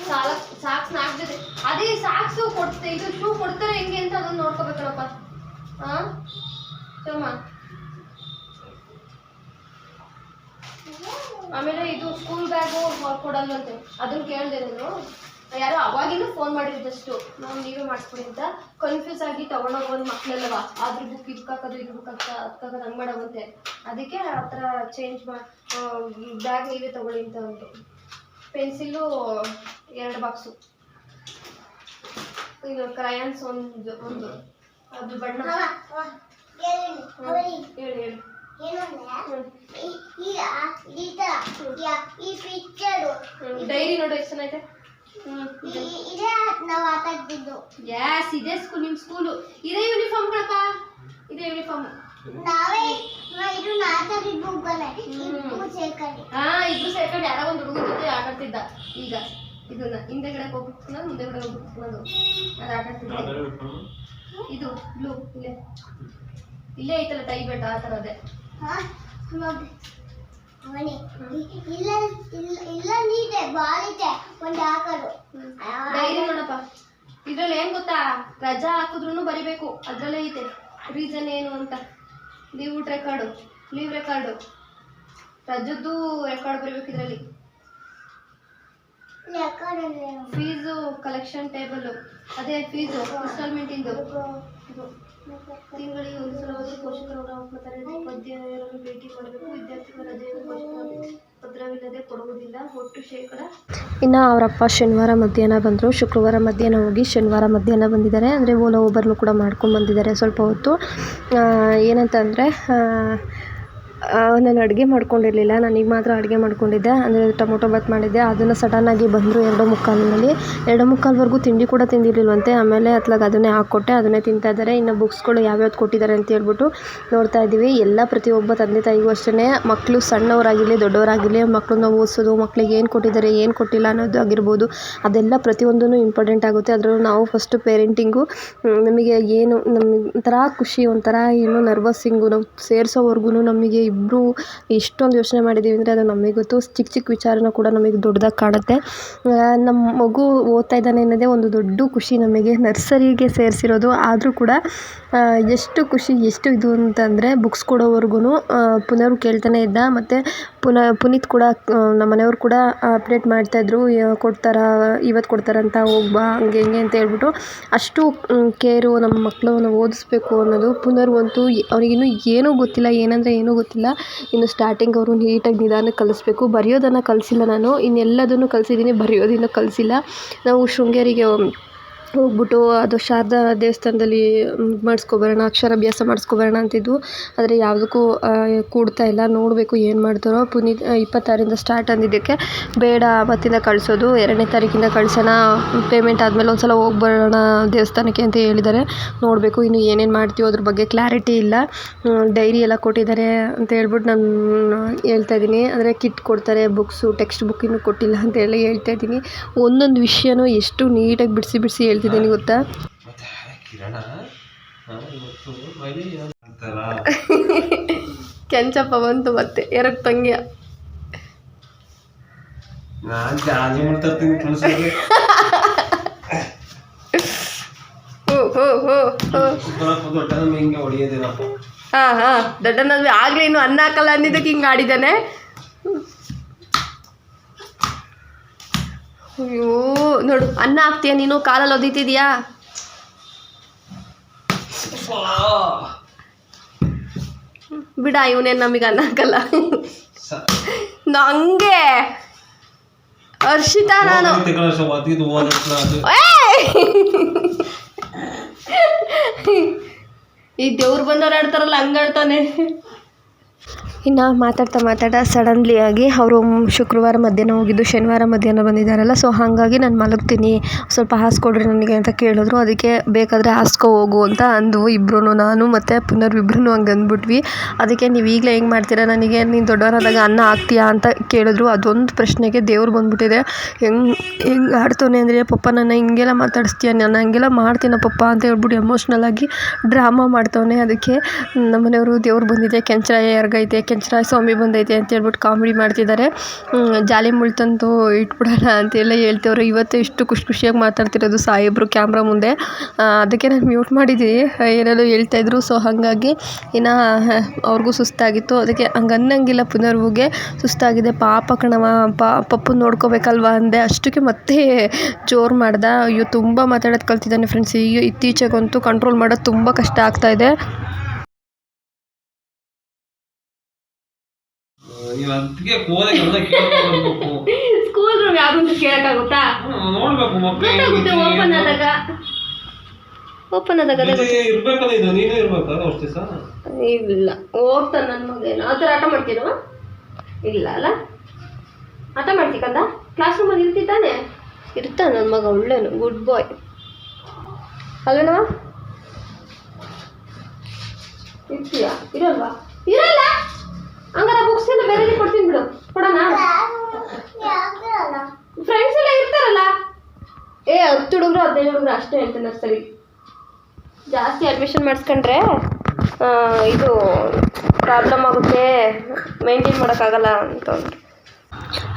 ಸಾಲ ಸಾಕ್ಸ್ ಹಾಕ್ತಿದೆ ಅದೇ ಸಾಕ್ಸು ಕೊಡ್ತೆ ಇದು ಶೂ ಕೊಡ್ತಾರೆ ಹೆಂಗೆ ಅಂತ ಅದನ್ನ ನೋಡ್ಕೋಬೇಕಲ್ಲಪ್ಪ. ಹಾ ಚಮ್ಮ ಆಮೇಲೆ ಇದು ಸ್ಕೂಲ್ ಬ್ಯಾಗು ಕೊಡಲ್ವಂತೆ ಅದನ್ನ ಕೇಳಿದೆ ನಾನು. ಯಾರೋ ಅವಾಗಿನೂ ಫೋನ್ ಮಾಡಿದ್ದಷ್ಟು ನಾವು ನೀವೇ ಮಾಡಿಸ್ಕೊಡಿ ಅಂತ ಕನ್ಫ್ಯೂಸ್ ಆಗಿ ತಗೊಂಡೋಗೋ ಒಂದು ಮಕ್ಳೆಲ್ಲವ? ಅದ್ರ ಬುಕ್ ಇದಕ್ಕೆ ಹಾಕೋದು ಇದು ಬುಕ್ ಹಾಕ ಹಂಗೆ ಮಾಡೋವಂತೆ. ಅದಕ್ಕೆ ಆ ಥರ ಚೇಂಜ್ ಮಾ ಬ್ಯಾಗ್ ನೀವೇ ತಗೊಳ್ಳಿ ಅಂತ ಒಂದು ಪೆನ್ಸಿಲ್ಲು ಎರಡು ಬಾಕ್ಸು ಇದು ಕ್ರಯಾನ್ಸ್ ಒಂದು ಒಂದು. ಅದು ಬಣ್ಣ. ಹೇಳಿ, ಹೇಳಿ. ತರ ಡೈರಿ ನೋಡು ಎಷ್ಟು ಚೆನ್ನಾಗೈತೆ? ಇದೆ ಸ್ಕೂಲ್ ನಿಮ್ಮ ಸ್ಕೂಲು ಇದೇ ಯೂನಿಫಾರ್ಮ್ ಕಣಪ್ಪ. ಇದೇ ಯೂನಿಫಾರ್ಮ್ ನಾವೇ ಇದು ಸೇರ್ಕೊಂಡು ಹಾ ಇಬ್ರು ಸೇರ್ಕೊಂಡು ಯಾರೋ ಒಂದು ಹುಡುಗ ಜೊತೆ ಆಟಾಡ್ತಿದ್ದ. ಈಗ ಇದನ್ನ ಹಿಂದೆಗಡೆ ಹೋಗ್ಬಿಟ್ಟು ಮುಂದೆಗಡೆ ಹೋಗ್ಬಿಟ್ಟು ಅದು ಆಟ ಆಡ್ತಿದ್ದೆ ಅದರ ಇದು ಬ್ಲೂ ಇಲ್ಲೇ. ಇಲ್ಲೇ ಐತಲ್ಲ ಟೈ ಬೆಟ್ಟ ಆ ಥರ ಇಲ್ಲ ಇಲ್ಲ ನೀತೆ ಬಾಳಿತೆ ಒಂದು ಹಾಕೋದು. ಡೈರಿ ನೋಡಪ್ಪ ಇದ್ರಲ್ಲಿ ಏನ್ ಗೊತ್ತಾ? ರಜಾ ಹಾಕಿದ್ರು ಬರಿಬೇಕು. ಅದ್ರಲ್ಲೇ ಐತೆ ರೀಸನ್ ಏನು ಅಂತ. ಲೀವ್ ರೆಕಾರ್ಡು ಲೀವ್ ರೆಕಾರ್ಡು ರಜದ್ದು ರೆಕಾರ್ಡ್ ಬರಿಬೇಕು ಇದರಲ್ಲಿ. ಫೀಸು ಕಲೆಕ್ಷನ್ ಟೇಬಲ್ ಅದೇ ಫೀಸು ಇನ್ಸ್ಟಾಲ್ಮೆಂಟ್ ಇಂದು. ತಿಂಗಳಿಗೆ ಒಂದು ಸಲ ಹೋದ್ರೆ ಪೋಷಕರು ಹೋಗ್ತಾರೆ ಉಪಾಧ್ಯಾಯರನ್ನು ಭೇಟಿ ಮಾಡಬೇಕು. ವಿದ್ಯಾರ್ಥಿಗಳ ರಜೆಯನ್ನು ಪೋಷಕರು ಪತ್ರವಿಲ್ಲದೆ ಕೊಡುವುದಿಲ್ಲ. ಒಟ್ಟು ಶೇಕಡ ಇನ್ನು ಅವರಪ್ಪ ಶನಿವಾರ ಮಧ್ಯಾಹ್ನ ಬಂದರು. ಶುಕ್ರವಾರ ಮಧ್ಯಾಹ್ನ ಹೋಗಿ ಶನಿವಾರ ಮಧ್ಯಾಹ್ನ ಬಂದಿದ್ದಾರೆ. ಅಂದರೆ ಓಲಾ ಊಬರ್ನು ಕೂಡ ಮಾಡ್ಕೊಂಡು ಬಂದಿದ್ದಾರೆ ಸ್ವಲ್ಪ ಹೊತ್ತು. ಏನಂತಂದರೆ ನಾನು ಅಡುಗೆ ಮಾಡ್ಕೊಂಡಿರಲಿಲ್ಲ. ನಾನೀಗ ಮಾತ್ರ ಅಡುಗೆ ಮಾಡ್ಕೊಂಡಿದ್ದೆ. ಅಂದರೆ ಟೊಮೊಟೊ ಬಾತ್ ಮಾಡಿದ್ದೆ. ಅದನ್ನು ಸಡನ್ನಾಗಿ ಬಂದರು ಎರಡು ಮುಕ್ಕಾಲಿನಲ್ಲಿ. ಎರಡು ಮುಕ್ಕಾಲ್ವರೆಗೂ ತಿಂಡಿ ಕೂಡ ತಿಂದಿರಲಿಲ್ವಂತೆ. ಆಮೇಲೆ ಅತ್ಲಾಗ ಅದನ್ನೇ ಹಾಕ್ಕೊಟ್ಟೆ. ಅದನ್ನೇ ತಿಂತಾ ಇದ್ದಾರೆ. ಇನ್ನು ಬುಕ್ಸ್ಗಳು ಯಾವ್ಯಾವ್ದು ಕೊಟ್ಟಿದ್ದಾರೆ ಅಂತ ಹೇಳ್ಬಿಟ್ಟು ನೋಡ್ತಾ ಇದ್ದೀವಿ. ಎಲ್ಲ ಪ್ರತಿಯೊಬ್ಬ ತಂದೆ ತಾಯಿಗೂ ಅಷ್ಟೇ ಮಕ್ಕಳು ಸಣ್ಣವರಾಗಿರಲಿ, ದೊಡ್ಡವರಾಗಿರಲಿ ಮಕ್ಕಳನ್ನ ಓದಿಸೋದು ಮಕ್ಕಳಿಗೆ ಏನು ಕೊಟ್ಟಿದ್ದಾರೆ, ಏನು ಕೊಟ್ಟಿಲ್ಲ ಅನ್ನೋದು ಆಗಿರ್ಬೋದು. ಅದೆಲ್ಲ ಪ್ರತಿಯೊಂದೂ ಇಂಪಾರ್ಟೆಂಟ್ ಆಗುತ್ತೆ. ಅದರಲ್ಲೂ ನಾವು ಫಸ್ಟು ಪೇರೆಂಟಿಂಗು ನಮಗೆ ಏನು ನಮ್ಮ ಒಂಥರ ಖುಷಿ, ಒಂಥರ ಏನು ನರ್ವಸ್ಸಿಂಗು ನಾವು ಸೇರಿಸೋವರೆಗೂ ನಮಗೆ ಇಬ್ಬರು ಎಷ್ಟೊಂದು ಯೋಚನೆ ಮಾಡಿದ್ದೀವಿ ಅಂದರೆ ಅದು ನಮಗೆ ಗೊತ್ತು. ಚಿಕ್ಕ ಚಿಕ್ಕ ವಿಚಾರನೂ ಕೂಡ ನಮಗೆ ದೊಡ್ಡದಾಗಿ ಕಾಣುತ್ತೆ. ನಮ್ಮ ಮಗು ಓದ್ತಾ ಇದ್ದಾನೆ ಅನ್ನೋದೇ ಒಂದು ದೊಡ್ಡ ಖುಷಿ ನಮಗೆ ನರ್ಸರಿಗೆ ಸೇರಿಸಿರೋದು. ಆದರೂ ಕೂಡ ಎಷ್ಟು ಖುಷಿ, ಎಷ್ಟು ಇದು ಅಂತಂದರೆ ಬುಕ್ಸ್ ಕೊಡೋವರೆಗೂ ಪುನರ್ ಕೇಳ್ತಾನೆ ಇದ್ದ. ಮತ್ತು ಪುನ ಪುನೀತ್ ಕೂಡ ನಮ್ಮ ಮನೆಯವರು ಕೂಡ ಅಪ್ಡೇಟ್ ಮಾಡ್ತಾಯಿದ್ರು ಕೊಡ್ತಾರಾ? ಇವತ್ತು ಕೊಡ್ತಾರಂತ ಹೋಗ್ಬಾ ಹಂಗೆ ಹಿಂಗೆ ಅಂತ ಹೇಳ್ಬಿಟ್ಟು ಅಷ್ಟು ಕೇರು ನಮ್ಮ ಮಕ್ಕಳನ್ನ ಓದಿಸ್ಬೇಕು ಅನ್ನೋದು ಪುನರ್ವಂತೂ ಅವನಿಗಿನ್ನೂ ಏನೂ ಗೊತ್ತಿಲ್ಲ. ಏನಂದರೆ ಏನೂ ಗೊತ್ತಿಲ್ಲ. ಇನ್ನು ಸ್ಟಾರ್ಟಿಂಗ್ ಅವರು ನೀಟಾಗಿ ನಿಧಾನಕ್ಕೆ ಕಲಿಸ್ಬೇಕು. ಬರೆಯೋದನ್ನು ಕಲಿಸಿಲ್ಲ ನಾನು. ಇನ್ನೆಲ್ಲದನ್ನು ಕಲಿಸಿದ್ದೀನಿ, ಬರೆಯೋದಿನ್ನೂ ಕಲಿಸಿಲ್ಲ. ನಾವು ಶೃಂಗೇರಿಗೆ ಹೋಗ್ಬಿಟ್ಟು ಅದು ಶಾರದಾ ದೇವಸ್ಥಾನದಲ್ಲಿ ಮಾಡಿಸ್ಕೊಬರೋಣ, ಅಕ್ಷರಾಭ್ಯಾಸ ಮಾಡಿಸ್ಕೊಬರೋಣ ಅಂತಿದ್ವು. ಆದರೆ ಯಾವುದಕ್ಕೂ ಕೂಡ್ತಾ ಇಲ್ಲ. ನೋಡಬೇಕು ಏನು ಮಾಡ್ತಾರೋ. ಪುನೀತ್ ಇಪ್ಪತ್ತಾರರಿಂದ ಸ್ಟಾರ್ಟ್ ಅಂದಿದ್ದಕ್ಕೆ ಬೇಡ, ಅವತ್ತಿಂದ ಕಳಿಸೋದು. ಎರಡನೇ ತಾರೀಕಿಂದ ಕಳ್ಸೋಣ. ಪೇಮೆಂಟ್ ಆದಮೇಲೆ ಒಂದು ಸಲ ಹೋಗಿ ಬರೋಣ ದೇವಸ್ಥಾನಕ್ಕೆ ಅಂತ ಹೇಳಿದ್ದಾರೆ. ನೋಡಬೇಕು ಇನ್ನು ಏನೇನು ಮಾಡ್ತೀವೋ ಅದ್ರ ಬಗ್ಗೆ ಕ್ಲಾರಿಟಿ ಇಲ್ಲ. ಡೈರಿ ಎಲ್ಲ ಕೊಟ್ಟಿದ್ದಾರೆ ಅಂತ ಹೇಳ್ಬಿಟ್ಟು ನಾನು ಹೇಳ್ತಾ ಇದ್ದೀನಿ. ಅಂದರೆ ಕಿಟ್ ಕೊಡ್ತಾರೆ ಬುಕ್ಸು ಟೆಕ್ಸ್ಟ್ ಬುಕ್ ಇನ್ನೂ ಕೊಟ್ಟಿಲ್ಲ ಅಂತ ಹೇಳಿ ಹೇಳ್ತಾ ಇದ್ದೀನಿ. ಒಂದೊಂದು ವಿಷಯನೂ ಎಷ್ಟು ನೀಟಾಗಿ ಬಿಡಿಸಿ ಬಿಡಿಸಿ ಹೇಳ್ತಿದ್ದೀನಿ ಗೊತ್ತಾ? ಕೆಂಚಪ್ಪ ಬಂತು ಮತ್ತೆ ಎರಡು ತಂಗಿಯ ಹಾ ಹಾ ಆಗ್ಲಿ ಇನ್ನು ಅನ್ನ ಹಾಕಲ್ಲ ಅಂದಿದ್ದಕ್ಕೆ ಹಿಂಗ ಆಡಿದ್ದಾನೆ. ಅಯ್ಯೋ. ನೋಡು, ಅನ್ನ ಹಾಕ್ತೀಯ ನೀನು? ಕಾಲಲ್ಲಿ ಒದಿತಿದ್ಯಾ? ಬಿಡ, ಇವನೇನು ನಮಗೆ ಅನ್ನ ಹಾಕಲ್ಲ. ನಂಗೆ! ಹರ್ಷಿತಾ ನಾನು! ಈ ದೇವ್ರು ಬಂದವ್ರು ಆಡ್ತಾರಲ್ಲ ಹಂಗೆ ಆಡ್ತಾನೆ ಇನ್ನು ಮಾತಾಡ್ತಾ ಮಾತಾಡ್ತಾ ಸಡನ್ಲಿ ಆಗಿ ಅವರು ಶುಕ್ರವಾರ ಮಧ್ಯಾಹ್ನ ಹೋಗಿದ್ದು ಶನಿವಾರ ಮಧ್ಯಾಹ್ನ ಬಂದಿದ್ದಾರಲ್ಲ ಸೊ ಹಾಗಾಗಿ ನಾನು ಮಲಗ್ತೀನಿ. ಸ್ವಲ್ಪ ಹಾಸ್ಕೊಡ್ರಿ ನನಗೆ ಅಂತ ಕೇಳಿದ್ರು. ಅದಕ್ಕೆ ಬೇಕಾದರೆ ಹಾಸ್ಕೊ ಹೋಗು ಅಂತ ಅಂದು ಇಬ್ಬರೂ ನಾನು ಮತ್ತು ಪುನರ್ ಹಂಗೆ ಅಂದ್ಬಿಟ್ವಿ. ಅದಕ್ಕೆ ನೀವು ಈಗಲೇ ಹೆಂಗೆ ಮಾಡ್ತೀರಾ? ನನಗೆ ನೀನು ದೊಡ್ಡವರಾದಾಗ ಅನ್ನ ಹಾಕ್ತೀಯಾ ಅಂತ ಕೇಳಿದ್ರು. ಅದೊಂದು ಪ್ರಶ್ನೆಗೆ ದೇವ್ರು ಬಂದ್ಬಿಟ್ಟಿದೆ. ಹೆಂಗೆ ಹೆಂಗೆ ಆಡ್ತಾನೆ ಅಂದರೆ, ಪಪ್ಪ, ನನ್ನ ಹಿಂಗೆಲ್ಲ ಮಾತಾಡಿಸ್ತೀಯ? ನಾನು ಹಂಗೆಲ್ಲ ಮಾಡ್ತೀನಿ ಪಪ್ಪ? ಅಂತ ಹೇಳ್ಬಿಟ್ಟು ಎಮೋಷ್ನಲ್ ಆಗಿ ಡ್ರಾಮಾ ಮಾಡ್ತವನೆ. ಅದಕ್ಕೆ ನಮ್ಮನೆಯವರು ದೇವ್ರು ಬಂದಿದೆ. ಕೆಂಚರಾಯ ಎರಗೈತೆ ಕೆಂಚರಾಯ ಸ್ವಾಮಿ ಬಂದೈತೆ ಅಂತ ಹೇಳ್ಬಿಟ್ಟು ಕಾಮಿಡಿ ಮಾಡ್ತಿದ್ದಾರೆ. ಜಾಲಿ ಜಾಲಿ ಮುಳ್ತಂತು ಇಟ್ಬಿಡೋಣ ಅಂತೆಲ್ಲ ಹೇಳ್ತವ್ರೆ. ಇವತ್ತು ಇಷ್ಟು ಖುಷಿ ಖುಷಿಯಾಗಿ ಮಾತಾಡ್ತಿರೋದು ಸಾಹೇಬರು ಕ್ಯಾಮ್ರಾ ಮುಂದೆ. ಅದಕ್ಕೆ ನಾನು ಮ್ಯೂಟ್ ಮಾಡಿದ್ದೀನಿ ಏನೇನೋ ಹೇಳ್ತಾಯಿದ್ರು ಸೊ ಹಾಗಾಗಿ ಇನ್ನು ಅವ್ರಿಗೂ ಸುಸ್ತಾಗಿತ್ತು. ಅದಕ್ಕೆ ಹಂಗೆ ಅನ್ನಂಗಿಲ್ಲ ಪುನರ್ವುಗೆ. ಸುಸ್ತಾಗಿದೆ. ಪಾಪ ಕಣವ ಪಾ ಪಪ್ಪು ನೋಡ್ಕೋಬೇಕಲ್ವಾ ಅಂದೆ. ಅಷ್ಟಕ್ಕೆ ಮತ್ತೆ ಜೋರು ಮಾಡ್ದ. ಅಯ್ಯೋ, ತುಂಬ ಮಾತಾಡೋದು ಕಲ್ತಿದ್ದಾನೆ ಫ್ರೆಂಡ್ಸ್ ಈ ಇತ್ತೀಚೆಗಂತೂ ಕಂಟ್ರೋಲ್ ಮಾಡೋದು ತುಂಬ ಕಷ್ಟ ಆಗ್ತಾಯಿದೆ ನೀವು ಅದಕ್ಕೆ ಹೋದಾಗ ಎಲ್ಲ ಸ್ಕೂಲ್ ರೂಮ್ ಯಾರು ಅಂತ ಕೇಳೋಕ್ಕಾಗುತ್ತಾ? ನೋಡ್ಬೇಕು ಗೊತ್ತಾಗುತ್ತೆ ಓಪನ್ ಆದಾಗ. ಓಪನ್ ಆದಾಗ ಇರ್ಬೇಕಲ್ಲ ಇದು ನೀನೇ ಇರ್ಬೇಕಲ್ಲ ಅಷ್ಟು ದಿವಸ ಇಲ್ಲ ಹೋಗ್ತಾನೆ ನನ್ನ ಮಗ ಏನು ಆ ಥರ ಆಟ ಮಾಡ್ತೀನ ಇಲ್ಲ ಅಲ್ಲ? ಆಟ ಮಾಡ್ತೀಕಂದ ಕ್ಲಾಸ್ ಕ್ಲಾಸ್ ರೂಮಲ್ಲಿ ಇರ್ತಿದ್ದಾನೆ? ಇರ್ತಾನೆ ನನ್ನ ಮಗ ಒಳ್ಳೇನು. ಗುಡ್ ಬಾಯ್ ಅಲ್ವೇನವ ಇರ್ತೀಯಾ? ಇರಲ್ವಾ? ಇರಲ್ಲ. ಹಂಗಾರೆ ಬುಕ್ಸ್ ಎಲ್ಲ ಬೇರೆ ಕೊಡ್ತೀನಿ ಬಿಡು. ಕೊಡೋಣ? ಫ್ರೆಂಡ್ಸ್ ಎಲ್ಲ ಇರ್ತಾರಲ್ಲ? ಏ, ಹತ್ತು ಹುಡುಗರು, ಹದಿನೈದು ಹುಡುಗರು ಅಷ್ಟೇ ಹೇಳ್ತೇನೆ ಸರಿ. ಜಾಸ್ತಿ ಅಡ್ಮಿಷನ್ ಮಾಡಿಸ್ಕೊಂಡ್ರೆ ಇದು ಪ್ರಾಬ್ಲಮ್ ಆಗುತ್ತೆ. ಮೇಂಟೈನ್ ಮಾಡೋಕ್ಕಾಗಲ್ಲ ಅಂತಂದ್ರು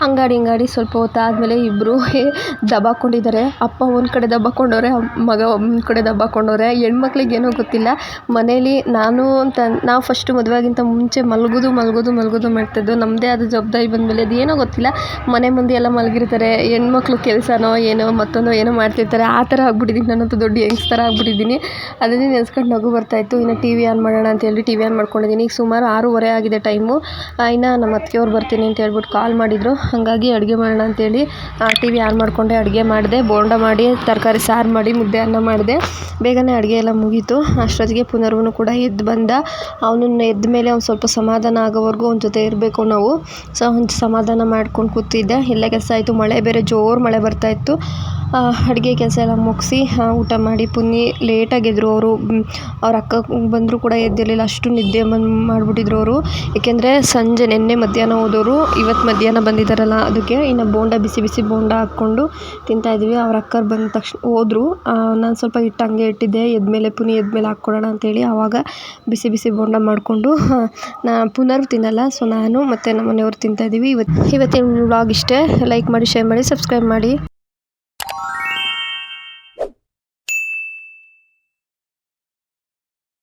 ಹಂಗಾಡಿ ಅಂಗಡಿ ಸ್ವಲ್ಪ ಹೊತ್ತಾದಮೇಲೆ ಇಬ್ಬರು ದಬ್ಬಾಕೊಂಡಿದ್ದಾರೆ ಅಪ್ಪ ಒಂದು ಕಡೆ ದಬ್ಬಾಕೊಂಡವ್ರೆ ಮಗ ಒಂದು ಕಡೆ ದಬ್ಬಾಕೊಂಡವ್ರೆ ಹೆಣ್ಮಕ್ಳಿಗೆ ಏನೋ ಗೊತ್ತಿಲ್ಲ. ಮನೇಲಿ ನಾನು ಅಂತ ನಾವು ಫಸ್ಟು ಮದುವೆಗಿಂತ ಮುಂಚೆ ಮಲಗೋದು ಮಲಗೋದು ಮಲಗೋದು ಮಾಡ್ತಿದ್ದು. ನಮ್ಮದೇ ಆದ ಜವಾಬ್ದಾರಿ ಬಂದಮೇಲೆ ಅದು ಏನೋ ಗೊತ್ತಿಲ್ಲ. ಮನೆ ಮುಂದೆ ಎಲ್ಲ ಮಲಗಿರ್ತಾರೆ. ಹೆಣ್ಮಕ್ಳು ಕೆಲಸನೋ ಏನೋ ಮತ್ತೊಂದು ಏನೋ ಮಾಡ್ತಿರ್ತಾರೆ. ಆ ಥರ ಆಗ್ಬಿಟ್ಟಿದ್ದೀನಿ ನಾನಂತೂ ದೊಡ್ಡ ಹೆಂಗ್ಸ್ ಥರ ಆಗ್ಬಿಟ್ಟಿದ್ದೀನಿ ಅದನ್ನೇ ನೆನೆಸ್ಕೊಂಡು ನಗು ಬರ್ತಾಯಿತ್ತು ಇನ್ನು ಟಿ ವಿ ಆನ್ ಮಾಡೋಣ ಅಂತೇಳಿ ಟಿ ವಿ ಆನ್ ಮಾಡ್ಕೊಂಡಿದ್ದೀನಿ ಈಗ ಸುಮಾರು ಆರೂವರೆ ಆಗಿದೆ ಟೈಮು ಇನ್ನು ನಮ್ಮ ಅತ್ತಿಗೆಯವ್ರು ಬರ್ತೀನಿ ಅಂತ ಹೇಳ್ಬಿಟ್ಟು ಕಾಲ್ ಮಾಡಿದರು. ಹಾಗಾಗಿ ಅಡುಗೆ ಮಾಡೋಣ ಅಂತೇಳಿ ಟಿ ವಿ ಆನ್ ಮಾಡಿಕೊಂಡೆ ಅಡುಗೆ ಮಾಡಿದೆ. ಬೋಂಡ ಮಾಡಿ, ತರಕಾರಿ ಸಾರು ಮಾಡಿ, ಮುದ್ದೆ ಅನ್ನ ಮಾಡಿದೆ. ಬೇಗನೆ ಅಡುಗೆ ಎಲ್ಲ ಮುಗೀತು. ಅಷ್ಟೊತ್ತಿಗೆ ಪುನರ್ವನು ಕೂಡ ಎದ್ದು ಬಂದ. ಅವನನ್ನು ಎದ್ದ ಮೇಲೆ ಅವ್ನು ಸ್ವಲ್ಪ ಸಮಾಧಾನ ಆಗೋವರೆಗೂ ಅವನ ಜೊತೆ ಇರಬೇಕು ನಾವು. ಸೊ ಒಂದು ಸಮಾಧಾನ ಮಾಡ್ಕೊಂಡು ಕೂತಿದ್ದೆ. ಎಲ್ಲ ಕೆಲಸ ಆಯಿತು. ಮಳೆ ಬೇರೆ ಜೋರು ಮಳೆ ಬರ್ತಾಯಿತ್ತು ಅಡುಗೆ ಕೆಲಸ ಎಲ್ಲ ಮುಗಿಸಿ ಊಟ ಮಾಡಿ ಪುನಿ ಲೇಟಾಗಿ ಎದ್ರು ಅವರು. ಅವ್ರ ಅಕ್ಕ ಬಂದರೂ ಕೂಡ ಎದ್ದಿರಲಿಲ್ಲ, ಅಷ್ಟು ನಿದ್ದೆ ಬಂದು ಮಾಡಿಬಿಟ್ಟಿದ್ರು ಅವರು. ಏಕೆಂದರೆ ಸಂಜೆ ನಿನ್ನೆ ಮಧ್ಯಾಹ್ನ ಹೋದವರು ಇವತ್ತು ಮಧ್ಯಾಹ್ನ ಬಂದಿದ್ದಾರಲ್ಲ ಅದಕ್ಕೆ, ಇನ್ನು ಬೋಂಡ ಬಿಸಿ ಬಿಸಿ ಬೋಂಡ ಹಾಕ್ಕೊಂಡು ತಿಂತಾಯಿದ್ವಿ ಅವ್ರ ಅಕ್ಕ ಬಂದ ತಕ್ಷಣ ಹೋದರು. ನಾನು ಸ್ವಲ್ಪ ಇಟ್ಟು ಹಂಗೆ ಇಟ್ಟಿದ್ದೆ, ಎದ್ಮೇಲೆ ಪುನಿ ಎದ್ಮೇಲೆ ಹಾಕ್ಕೊಡೋಣ ಅಂತೇಳಿ ಆವಾಗ ಬಿಸಿ ಬಿಸಿ ಬೋಂಡ ಮಾಡಿಕೊಂಡು ನಾ ಪುನರ್ ತಿನ್ನಲ್ಲ, ಸೊ ನಾನು ಮತ್ತು ನಮ್ಮ ಮನೆಯವರು ತಿಂತಾಯಿದ್ದೀವಿ ಇವತ್ತು ಇವತ್ತಿನ ವ್ಲಾಗ್ ಇಷ್ಟೇ. ಲೈಕ್ ಮಾಡಿ ಶೇರ್ ಮಾಡಿ ಸಬ್ಸ್ಕ್ರೈಬ್ ಮಾಡಿ.